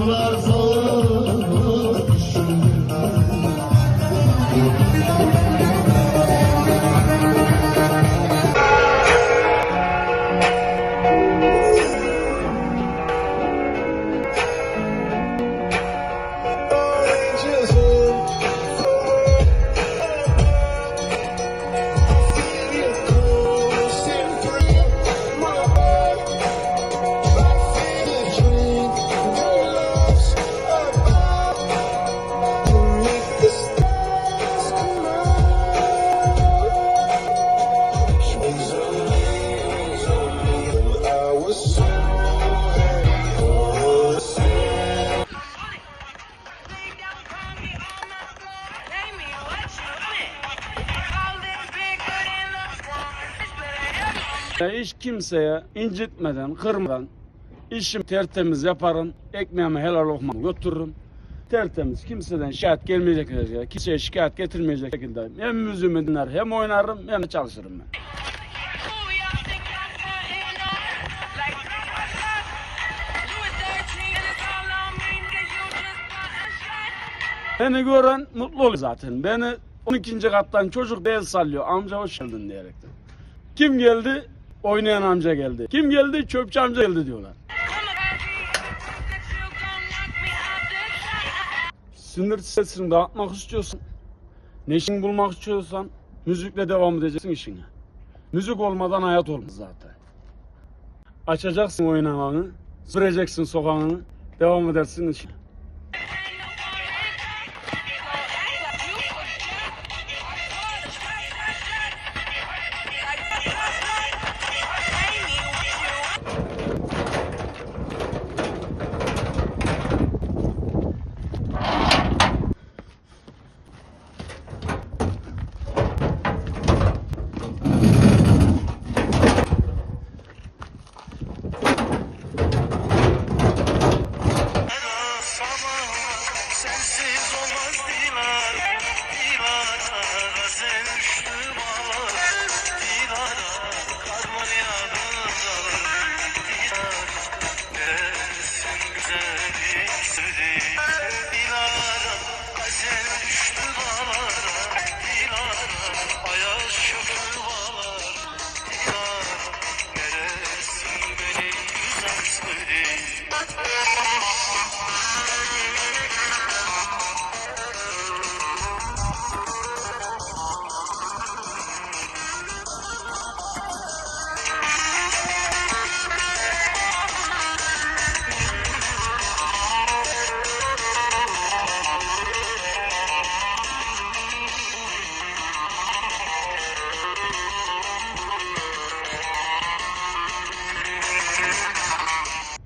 sular. Hiç kimseye incitmeden, kırmadan işim tertemiz yaparım. Ekmeğimi helal lokmamı götürürüm. Tertemiz, kimseden şikayet gelmeyecek şekilde, kimseye şikayet getirmeyecek şekilde hem müziğimi dinler, hem oynarım, hem de çalışırım ben. Beni gören mutlu oluyor zaten. Beni 12. kattan çocuk değil sallıyor. Amca hoş geldin diyerekten. Kim geldi? Oynayan amca geldi. Kim geldi? Çöpçü amca geldi diyorlar. Sinir stresini dağıtmak istiyorsan, neşini bulmak istiyorsan müzikle devam edeceksin işine. Müzik olmadan hayat olmaz zaten. Açacaksın oynamanı, süreceksin sokağını, devam edersin işine.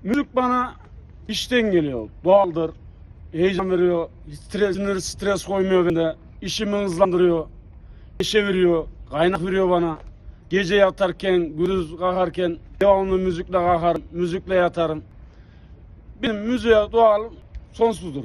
Müzik bana işten geliyor. Doğaldır. Heyecan veriyor. Stres, stres koymuyor bende. İşimi hızlandırıyor. Neşe veriyor. Kaynak veriyor bana. Gece yatarken, gündüz kalkarken devamlı müzikle kalkarım. Müzikle yatarım. Benim müziğe doğal sonsuzdur.